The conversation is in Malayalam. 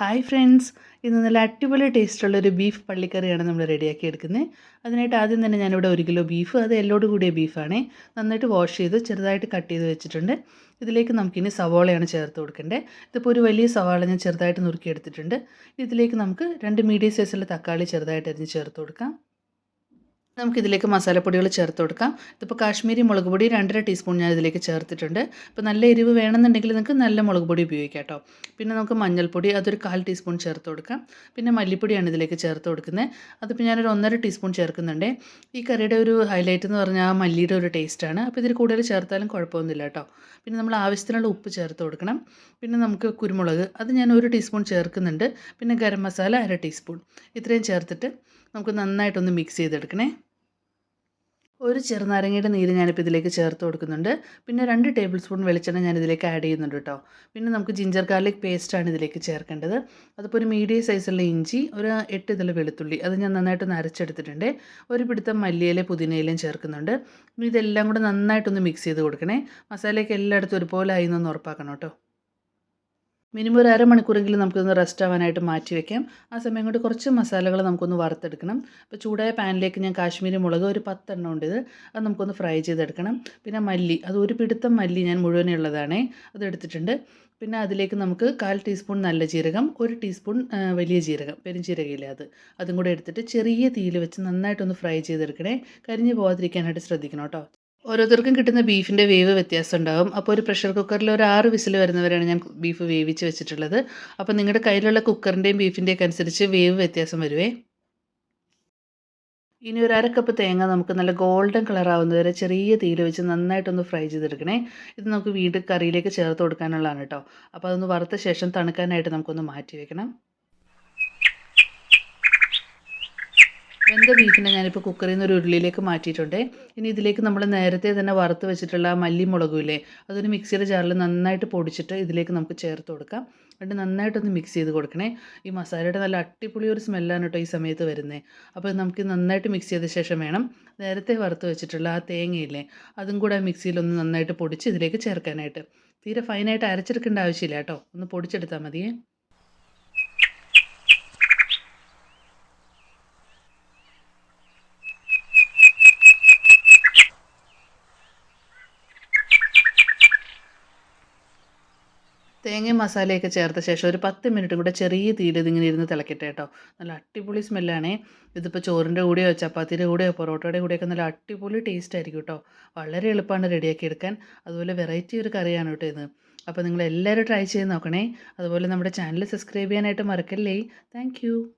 Hi friends. ഇന്ന് നല്ല അടിപൊളി ടേസ്റ്റുള്ള ഒരു ബീഫ് പള്ളിക്കറിയാണ് നമ്മൾ റെഡിയാക്കി എടുക്കുന്നത്. അതിനായിട്ട് ആദ്യം തന്നെ ഞാനിവിടെ ഒരു കിലോ ബീഫ് അത് എല്ലോട് കൂടിയ ബീഫാണ്. നന്നായിട്ട് വാഷ് ചെയ്ത് ചെറുതായിട്ട് കട്ട് ചെയ്ത് വെച്ചിട്ടുണ്ട്. ഇതിലേക്ക് നമുക്കിനി സവാളയാണ് ചേർത്ത് കൊടുക്കേണ്ടത്. ഇതിപ്പോൾ ഒരു വലിയ സവാള ഞാൻ ചെറുതായിട്ട് നുറുക്കിയെടുത്തിട്ടുണ്ട് ഇതിലേക്ക് നമുക്ക് രണ്ട് മീഡിയം സൈസുള്ള തക്കാളി ചെറുതായിട്ട് അരിഞ്ഞ് ചേർത്ത് കൊടുക്കാം. നമുക്കിതിലേക്ക് മസാലപ്പൊടികൾ ചേർത്ത് കൊടുക്കാം. ഇതിപ്പോൾ കാശ്മീരി മുളക് പൊടി രണ്ടര ടീസ്പൂൺ ഞാൻ ഇതിലേക്ക് ചേർത്തിട്ടുണ്ട്. അപ്പോൾ നല്ല എരിവ് വേണമെന്നുണ്ടെങ്കിൽ നിങ്ങൾക്ക് നല്ല മുളക് പൊടി ഉപയോഗിക്കാം കേട്ടോ. പിന്നെ നമുക്ക് മഞ്ഞൾപ്പൊടി അതൊരു കാൽ ടീസ്പൂൺ ചേർത്ത് കൊടുക്കാം. പിന്നെ മല്ലിപ്പൊടിയാണ് ഇതിലേക്ക് ചേർത്ത് കൊടുക്കുന്നത്. അതിപ്പോൾ ഞാനൊരു ഒന്നര ടീസ്പൂൺ ചേർക്കുന്നുണ്ട്. ഈ കറിയുടെ ഒരു ഹൈലൈറ്റ് എന്ന് പറഞ്ഞാൽ മല്ലിയുടെ ഒരു ടേസ്റ്റാണ് അപ്പോൾ ഇതിൽ കൂടുതൽ ചേർത്താലും കുഴപ്പമൊന്നുമില്ല കേട്ടോ. പിന്നെ നമ്മൾ ആവശ്യത്തിനുള്ള ഉപ്പ് ചേർത്ത് കൊടുക്കണം. പിന്നെ നമുക്ക് കുരുമുളക് അത് ഞാൻ ഒരു ടീസ്പൂൺ ചേർക്കുന്നുണ്ട്. പിന്നെ ഗരം മസാല അര ടീസ്പൂൺ. ഇത്രയും ചേർത്തിട്ട് നമുക്ക് നന്നായിട്ടൊന്ന് മിക്സ് ചെയ്തെടുക്കണേ. ഒരു ചെറുനാരങ്ങയുടെ നീര് ഞാനിപ്പോൾ ഇതിലേക്ക് ചേർത്ത് കൊടുക്കുന്നുണ്ട്. പിന്നെ രണ്ട് ടേബിൾ സ്പൂൺ വെളിച്ചെണ്ണ ഞാൻ ഇതിലേക്ക് ആഡ് ചെയ്യുന്നുണ്ട് കേട്ടോ പിന്നെ നമുക്ക് ജിഞ്ചർ ഗാർലിക് പേസ്റ്റാണ് ഇതിലേക്ക് ചേർക്കേണ്ടത്. അതിപ്പോൾ ഒരു മീഡിയം സൈസുള്ള ഇഞ്ചി ഒരു എട്ട് ഇതിൽ വെളുത്തുള്ളി അത് ഞാൻ നന്നായിട്ട് നരച്ചെടുത്തിട്ടുണ്ട്. ഒരു പിടുത്തം മല്ലിയിലെ പുതിനയിലും ചേർക്കുന്നുണ്ട്. ഇതെല്ലാം കൂടെ നന്നായിട്ടൊന്ന് മിക്സ് ചെയ്ത് കൊടുക്കണേ. മസാലയൊക്കെ എല്ലായിടത്തും ഒരുപോലെ ആയി എന്നൊന്ന് ഉറപ്പാക്കണം കേട്ടോ മിനിമം ഒരു അരമണിക്കൂറെങ്കിലും നമുക്കൊന്ന് റെസ്റ്റ് ആവാനായിട്ട് മാറ്റി വെക്കാം. ആ സമയം കൊണ്ട് കുറച്ച് മസാലകൾ നമുക്കൊന്ന് വറുത്തെടുക്കണം. അപ്പോൾ ചൂടായ പാനിലേക്ക് ഞാൻ കാശ്മീരി മുളക് ഒരു പത്തെണ്ണം ഉണ്ട് ഇത്. അത് നമുക്കൊന്ന് ഫ്രൈ ചെയ്തെടുക്കണം. പിന്നെ മല്ലി അത് ഒരു പിടുത്തം മല്ലി ഞാൻ മുഴുവനുള്ളതാണേ അത് എടുത്തിട്ടുണ്ട്. പിന്നെ അതിലേക്ക് നമുക്ക് കാൽ ടീസ്പൂൺ നല്ല ജീരകം ഒരു ടീസ്പൂൺ വലിയ ജീരകം പെരുംജീരകയില്ലേ അത്. അതും കൂടെ എടുത്തിട്ട് ചെറിയ തീയിൽ വെച്ച് നന്നായിട്ടൊന്ന് ഫ്രൈ ചെയ്തെടുക്കണേ. കരിഞ്ഞ് പോകാതിരിക്കാനായിട്ട് ശ്രദ്ധിക്കണം കേട്ടോ. ഓരോരുത്തർക്കും കിട്ടുന്ന ബീഫിന്റെ വേവ് വ്യത്യാസം ഉണ്ടാകും അപ്പോൾ ഒരു പ്രഷർ കുക്കറിൽ ഒരു ആറ് വിസിൽ വരുന്നവരാണ് ഞാൻ ബീഫ് വേവിച്ച് വെച്ചിട്ടുള്ളത്. അപ്പോൾ നിങ്ങളുടെ കയ്യിലുള്ള കുക്കറിന്റെയും ബീഫിന്റെയൊക്കെ അനുസരിച്ച് വേവ് വ്യത്യാസം വരുവേ. ഇനി ഒരു അരക്കപ്പ് തേങ്ങ നമുക്ക് നല്ല ഗോൾഡൻ കളർ ആവുന്നവരെ ചെറിയ തീയിൽ വെച്ച് നന്നായിട്ടൊന്ന് ഫ്രൈ ചെയ്തെടുക്കണേ. ഇത് നമുക്ക് വീണ്ടും കറിയിലേക്ക് ചേർത്ത് കൊടുക്കാനുള്ളതാണ് കേട്ടോ അപ്പോൾ അതൊന്ന് വറുത്ത ശേഷം തണുക്കാനായിട്ട് നമുക്കൊന്ന് മാറ്റി വെക്കണം. വെന്ത ബീഫിനെ ഞാനിപ്പോൾ കുക്കറിൽ നിന്ന് ഒരു ഉരുളിയിലേക്ക് മാറ്റിയിട്ടുണ്ട്. ഇനി ഇതിലേക്ക് നമ്മൾ നേരത്തെ തന്നെ വറുത്ത് വെച്ചിട്ടുള്ള മല്ലി മുളകും അതൊരു മിക്സിയുടെ ജാറിൽ നന്നായിട്ട് പൊടിച്ചിട്ട് ഇതിലേക്ക് നമുക്ക് ചേർത്ത് കൊടുക്കാം. എന്നിട്ട് നന്നായിട്ടൊന്ന് മിക്സ് ചെയ്ത് കൊടുക്കണേ. ഈ മസാലയുടെ നല്ല അടിപൊളി ഒരു സ്മെല്ലാണ് കേട്ടോ ഈ സമയത്ത് വരുന്നത് അപ്പോൾ നമുക്ക് നന്നായിട്ട് മിക്സ് ചെയ്ത ശേഷം വേണം നേരത്തെ വറുത്ത് വെച്ചിട്ടുള്ള ആ തേങ്ങയില്ലേ അതും കൂടെ മിക്സിയിലൊന്ന് നന്നായിട്ട് പൊടിച്ച് ഇതിലേക്ക് ചേർക്കാനായിട്ട്. തീരെ ഫൈനായിട്ട് അരച്ചെടുക്കേണ്ട ആവശ്യമില്ല കേട്ടോ. ഒന്ന് പൊടിച്ചെടുത്താൽ മതിയേ. തേങ്ങയും മസാലയൊക്കെ ചേർത്ത ശേഷം ഒരു പത്ത് മിനിറ്റ് കൂടെ ചെറിയ തീയിൽ ഇതിങ്ങനെ ഇരുന്ന് തിളക്കട്ടെ കേട്ടോ. നല്ല അടിപൊളി സ്മെല്ലാണേ. ഇതിപ്പോൾ ചോറിന്റെ കൂടെയോ ചപ്പാത്തിയുടെ കൂടെയോ പൊറോട്ടയുടെ കൂടെയൊക്കെ നല്ല അടിപൊളി ടേസ്റ്റ് ആയിരിക്കും കേട്ടോ. വളരെ എളുപ്പമാണ് റെഡിയാക്കി എടുക്കാൻ. അതുപോലെ വെറൈറ്റി ഒരു കറിയാണ് കേട്ടോ ഇത്. അപ്പോൾ നിങ്ങൾ എല്ലാവരും ട്രൈ ചെയ്ത് നോക്കണേ. അതുപോലെ നമ്മുടെ ചാനൽ സബ്സ്ക്രൈബ് ചെയ്യാനായിട്ട് മറക്കല്ലേ. താങ്ക്